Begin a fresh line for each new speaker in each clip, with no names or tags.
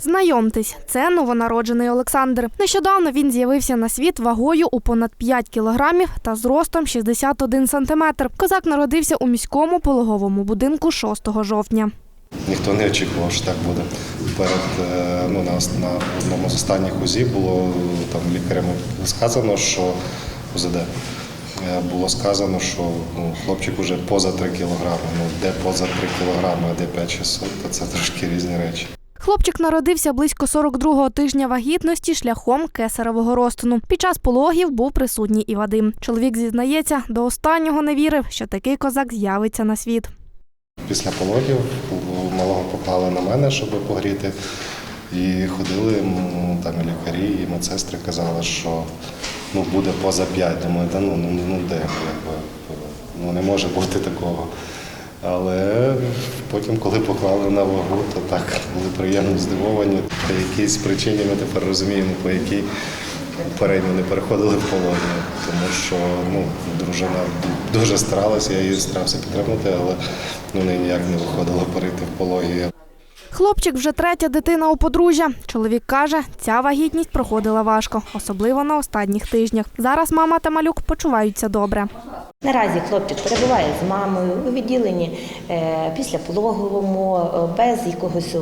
Знайомтесь, це новонароджений Олександр. Нещодавно він з'явився на світ вагою у понад 5 кілограмів та зростом 61 сантиметр. Козак народився у міському пологовому будинку 6 жовтня.
Ніхто не очікував, що так буде. Перед е, ну, на, одному з останніх УЗІ було там лікарями сказано, що УЗД було сказано, що ну, хлопчик уже поза 3 кілограми. Ну, де поза 3 кілограми, а де 5600, то це трошки різні речі.
Хлопчик народився близько 42-го тижня вагітності шляхом кесаревого розтину. Під час пологів був присутній і Вадим. Чоловік зізнається, до останнього не вірив, що такий козак з'явиться на світ.
Після пологів малого поклали на мене, щоб погріти. І ходили там і лікарі, і медсестри казали, що ну, буде поза 5. Думаю, та ну, ну, ну де, якби, ну не може бути такого. Але потім, коли поклали на вагу, то так були приємно здивовані. По якійсь причині ми тепер розуміємо, по якій попередньо не переходили в пологи. Тому що ну, дружина дуже старалася, я її старався підтримати, але ну, неї ніяк не виходило перейти в пологи.
Хлопчик вже третя дитина у подружжя. Чоловік каже, ця вагітність проходила важко, особливо на останніх тижнях. Зараз мама та малюк почуваються добре.
Наразі хлопчик перебуває з мамою у відділенні е, після пологовому, е, без якогось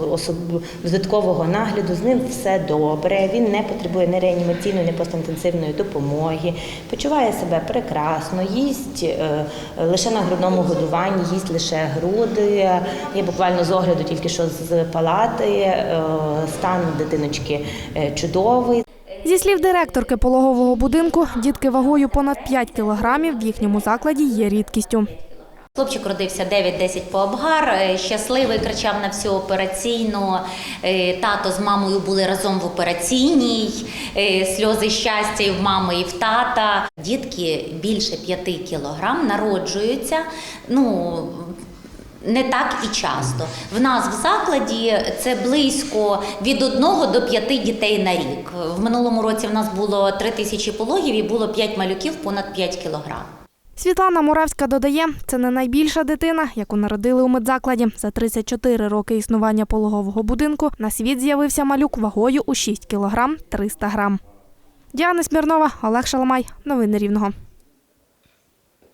додаткового нагляду. З ним все добре. Він не потребує ні реанімаційної, ні постінтенсивної допомоги. Почуває себе прекрасно, їсть е, лише на грудному годуванні, їсть лише груди. Я буквально з огляду тільки що з палати. Стан дитиночки чудовий.
Зі слів директорки пологового будинку, дітки вагою понад 5 кілограмів в їхньому закладі є рідкістю.
Хлопчик родився 9-10 по обгар, е, щасливий, кричав на всю операційну. Е, Тато з мамою були разом в операційній, е, сльози щастя і в мами, і в тата. Дітки більше 5 кілограм народжуються. Ну, не так і часто. В нас в закладі це близько від 1 до 5 дітей на рік. В минулому році в нас було 3 тисячі пологів і було 5 малюків понад 5 кілограм.
Світлана Муравська додає, це не найбільша дитина, яку народили у медзакладі. За 34 роки існування пологового будинку на світ з'явився малюк вагою у 6 кілограм 300 грам. Діана Смірнова, Олег Шаламай. Новини Рівного.